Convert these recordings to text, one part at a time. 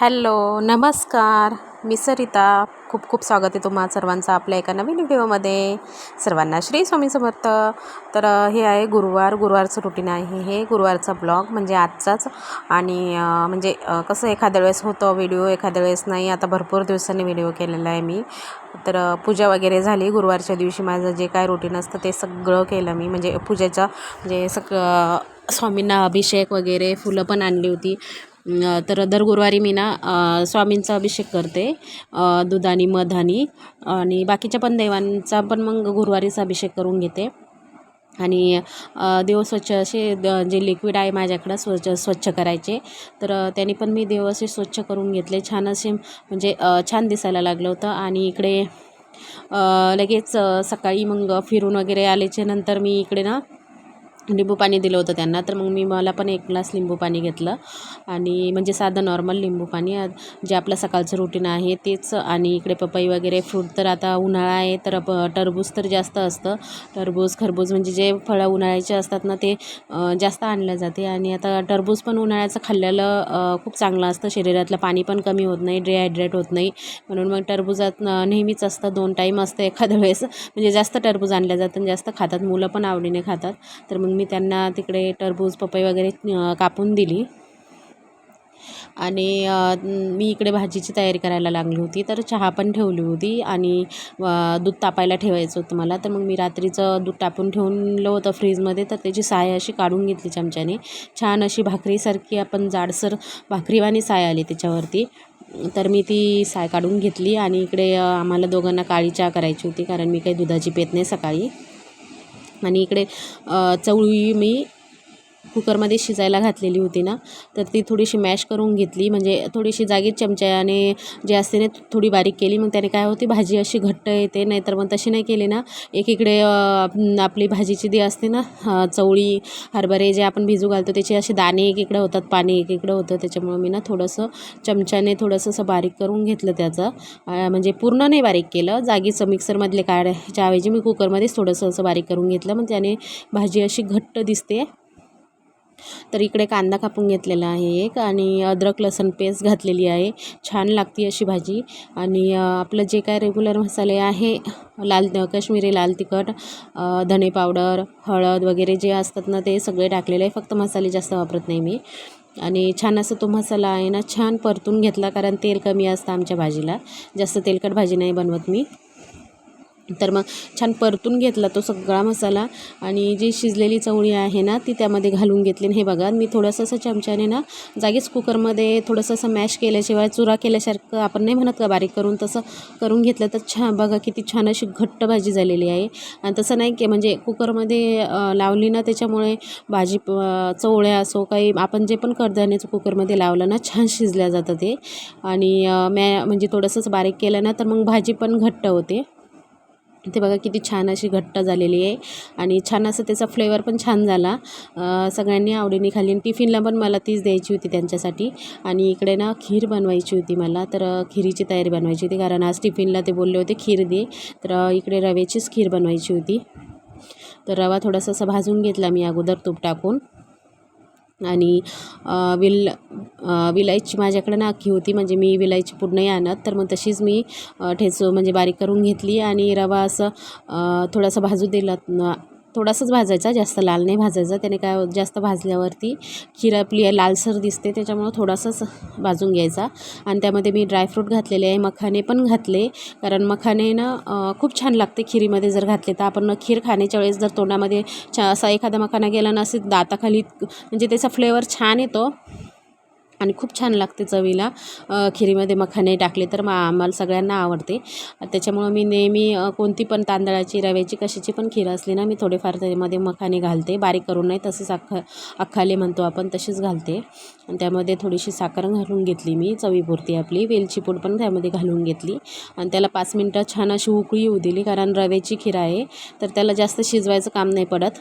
Hello नमस्कार. मी सरिता. खूप खूप स्वागत आहे तुम्हा सर्वांचं आपल्या एका नवीन व्हिडिओमध्ये. सर्वांना श्री स्वामी समर्थ. तर हे आहे गुरुवार. गुरुवारचं रुटीन आहे हे. गुरुवारचा ब्लॉग म्हणजे आजचाच. आणि म्हणजे कसं एखाद्या वेळेस होतं व्हिडिओ एखाद्या वेळेस नाही. आता भरपूर दिवसांनी व्हिडिओ केलेला आहे मी. तर पूजा वगैरे झाली. गुरुवारच्या दिवशी माझं जे काय रुटीन असतं ते सगळं केलं मी. म्हणजे पूजेचं म्हणजे सगळं स्वामींना अभिषेक वगैरे फुलं पण आणली होती. तर दर गुरुवारी मी ना स्वामींचा अभिषेक करते दुधाने मधाने मधानी आणि बाकीच्या पण देवांचा पण मग गुरुवारीचा अभिषेक करून घेते. आणि देव स्वच्छ असे द- जे लिक्विड आहे माझ्याकडं स्वच्छ स्वच्छ करायचे. तर त्याने पण मी देव असे स्वच्छ करून घेतले. छान असे म्हणजे छान दिसायला लागलं होतं. आणि इकडे लगेच सकाळी मग फिरून वगैरे आल्याच्यानंतर मी इकडे ना लिंबू पाणी दिलं होतं त्यांना. तर मग मी मला पण एक ग्लास लिंबू पाणी घेतलं. आणि म्हणजे साधं नॉर्मल लिंबू पाणी. जे आपलं सकाळचं रुटीन आहे तेच. आणि इकडे पपई वगैरे फ्रूट तर आता उन्हाळा आहे तर प टरबूज तर जास्त असतं. टरबूज खरबूज म्हणजे जे फळं उन्हाळ्याचे असतात ना ते जास्त आणलं जाते. आणि आता टरबूज पण उन्हाळ्याचं खाल्लेलं खूप चांगलं असतं. शरीरातलं पाणी पण कमी होत नाही डिहायड्रेट होत नाही. म्हणून मग टरबूजात नेहमीच असतं. दोन टाईम असतं एखाद्या वेळेस. म्हणजे जास्त टरबूज आणलं जातं आणि जास्त खातात. मुलं पण आवडीने खातात. तर मग मी त्यांना तिकडे टरबूज पपई वगैरे कापून दिली. आणि मी इकडे भाजीची तयारी करायला लागली होती तर चहा पण ठेवली होती आणि दूध तापायला ठेवायचं होतं मला. तर मग मी रात्रीचं दूध तापून ठेवलं होतं फ्रीजमध्ये तर त्याची साय अशी काढून घेतली चमच्याने. छान अशी भाकरीसारखी आपण जाडसर भाकरीवाणी साय आली त्याच्यावरती. तर मी ती साय काढून घेतली आणि इकडे आम्हाला दोघांना काळी चहा करायची होती कारण मी काही दुधाची पेत नाही सकाळी. आणि इकडे चवळी मी कुकरमध्ये शिजायला घातलेली होती ना तर ती थोडीशी मॅश करून घेतली. म्हणजे थोडीशी जागीच चमच्याने जे असते ना थोडी बारीक केली. मग त्याने काय होती भाजी अशी घट्ट येते नाहीतर मग तशी नाही केली ना. एकीकडे आपली भाजीची जी असते ना चवळी हरभरे जे आपण भिजू घालतो त्याचे असे दाणे एकीकडे होतात पाणी एकीकडे होतं. त्याच्यामुळं मी ना थोडंसं चमच्याने थोडंसं असं बारीक करून घेतलं त्याचं. म्हणजे पूर्ण नाही बारीक केलं. जागीचं मिक्सरमधले काढायच्या ऐवजी मी कुकरमध्येच थोडंसं असं बारीक करून घेतलं. मग त्याने भाजी अशी घट्ट दिसते. तर इकडे कांदा कापून घेतलेला आहे एक आणि अद्रक लसूण पेस्ट घातलेली आहे. छान लागते अशी भाजी. आणि आपलं जे काय रेग्युलर मसाले आहे लाल कश्मीरी लाल तिखट धने पावडर हळद वगैरे जे असतात ना ते सगळे टाकलेले आहे. फक्त मसाले जास्त वापरत नाही मी. आणि छान असं तो मसाला आहे ना छान परतून घेतला कारण तेल कमी असतं आमच्या भाजीला. जास्त तेलकट भाजी नाही बनवत मी. तर मग छान परतून घेतला तो सगळा मसाला. आणि जी शिजलेली चवळी आहे ना ती त्यामध्ये घालून घेतली. हे बघा मी थोडंसं असं चमच्याने ना जागीच कुकरमध्ये थोडंसं असं मॅश केल्याशिवाय चुरा केल्यासारखं आपण नाही म्हणत का बारीक करून तसं करून घेतलं तर छान. बघा किती छान अशी घट्ट भाजी झालेली आहे. आणि तसं नाही की म्हणजे कुकरमध्ये लावली ना त्याच्यामुळे भाजी चवळ्या असो काही आपण जे पण कडधान्याचं कुकरमध्ये लावलं ना छान शिजल्या जातं ते. आणि मॅ म्हणजे थोडंसंच बारीक केलं ना तर मग भाजी पण घट्ट होते. ते बघा किती छान अशी घट्ट झालेली आहे. आणि छान असं त्याचा फ्लेवर पण छान झाला. सगळ्यांनी आवडीने खाल्ली आणि टिफिनला पण मला तीच द्यायची होती त्यांच्यासाठी. आणि इकडे ना खीर बनवायची होती मला. तर खिरीची तयारी बनवायची होती. कारण आज टिफिनला ते बोलले होते खीर दे. तर इकडे रव्याचीच खीर बनवायची होती. तर रवा थोडासा असा भाजून घेतला मी अगोदर तूप टाकून. आणि विल विलायची माझ्याकडे नाकी होती म्हणजे मी विलायची पूर्ण नाही आणत. तर मग तशीच मी ठेचू म्हणजे बारीक करून घेतली आणि रवा असं थोडासा भाजू दिला थोडासाच भाजायचा जास्त लाल नाही भाजायचा. त्याने काय जास्त भाजल्यावरती खीर आपली लालसर दिसते त्याच्यामुळं थोडासाच भाजून घ्यायचा. आणि त्यामध्ये मी ड्रायफ्रूट घातलेले आहे मखाने पण घातले. कारण मखाने ना खूप छान लागते खिरीमध्ये जर घातले तर. आपण खीर खाण्याच्या वेळेस जर तोंडामध्ये छा असा एखादा मखाना गेला ना असे दाताखाली म्हणजे त्याचा फ्लेवर छान येतो. आणि खूप छान लागते चवीला. खिरीमध्ये मखाने टाकले तर मग आम्हाला सगळ्यांना आवडते. त्याच्यामुळं मी नेहमी कोणती पण तांदळाची रव्याची कशाची पण खीर असली ना मी थोडेफार त्यामध्ये मखाने घालते. बारीक करून नाही तसेच अख्खा अख्खाले म्हणतो आपण तशीच घालते. आणि त्यामध्ये थोडीशी साखर घालून घेतली मी चवीपुरती आपली. वेलची पूड पण त्यामध्ये घालून घेतली. आणि त्याला पाच मिनटं छान अशी उकळी येऊ दिली कारण रव्याची खीर आहे. तर त्याला जास्त शिजवायचं काम नाही पडत.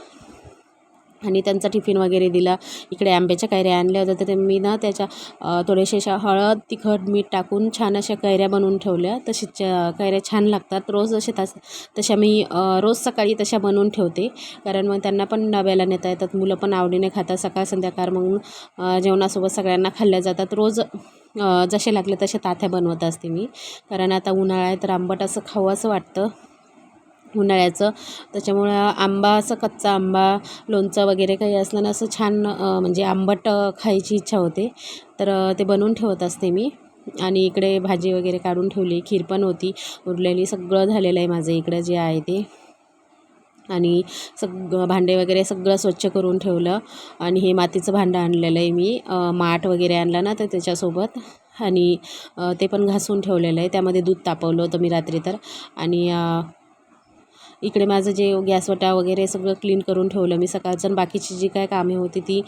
आणि त्यांचा टिफिन वगैरे दिला. इकडे आंब्याच्या कैऱ्या आणल्या होत्या. तर ते मी ना त्याच्या थोडेसे अशा हळद तिखट मीठ टाकून छान अशा कैऱ्या बनवून ठेवल्या. तसेच कैऱ्या छान लागतात. रोज असे तस तशा मी रोज सकाळी तशा बनवून ठेवते. कारण मग त्यांना पण डब्याला नेता येतात. मुलं पण आवडीने खातात. सकाळ संध्याकाळ मग जेवणासोबत सगळ्यांना खाल्ल्या जातात. रोज जसे लागले तसे ताथ्या बनवत असते मी. कारण आता उन्हाळा आहे तर आंबट असं खावं असं वाटतं. उन्हाळ्याचं. त्याच्यामुळं आंबा असं कच्चा आंबा लोणचं वगैरे काही असलं ना असं छान म्हणजे आंबट खायची इच्छा होते. तर ते बनवून ठेवत असते मी. आणि इकडे भाजी वगैरे काढून ठेवली. खीर पण होती. उरलेली सगळं झालेलं आहे माझं इकडं जे आहे ते. आणि सगळं भांडे वगैरे सगळं स्वच्छ करून ठेवलं. आणि हे मातीचं भांडं आणलेलं आहे मी. माठ वगैरे आणलं ना तर त्याच्यासोबत. आणि ते पण घासून ठेवलेलं आहे. त्यामध्ये दूध तापवलं होतं मी रात्री तर. आणि इकडे माझं जे गॅसवटा वगैरे सगळं क्लीन करून ठेवलं मी सकाळचं. आणि बाकीची जी काय कामे होती ती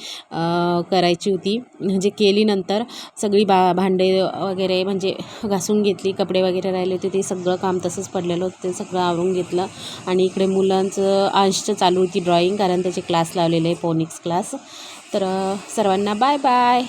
करायची होती. म्हणजे केली नंतर सगळी बा भांडे वगैरे म्हणजे घासून घेतली. कपडे वगैरे राहिले होते ते सगळं काम तसंच पडलेलं होतं ते सगळं आवरून घेतलं. आणि इकडे मुलांचं अंशचं चालू होती ड्रॉईंग कारण त्याचे क्लास लावलेले आहे पोनिक्स क्लास तर सर्वांना बाय बाय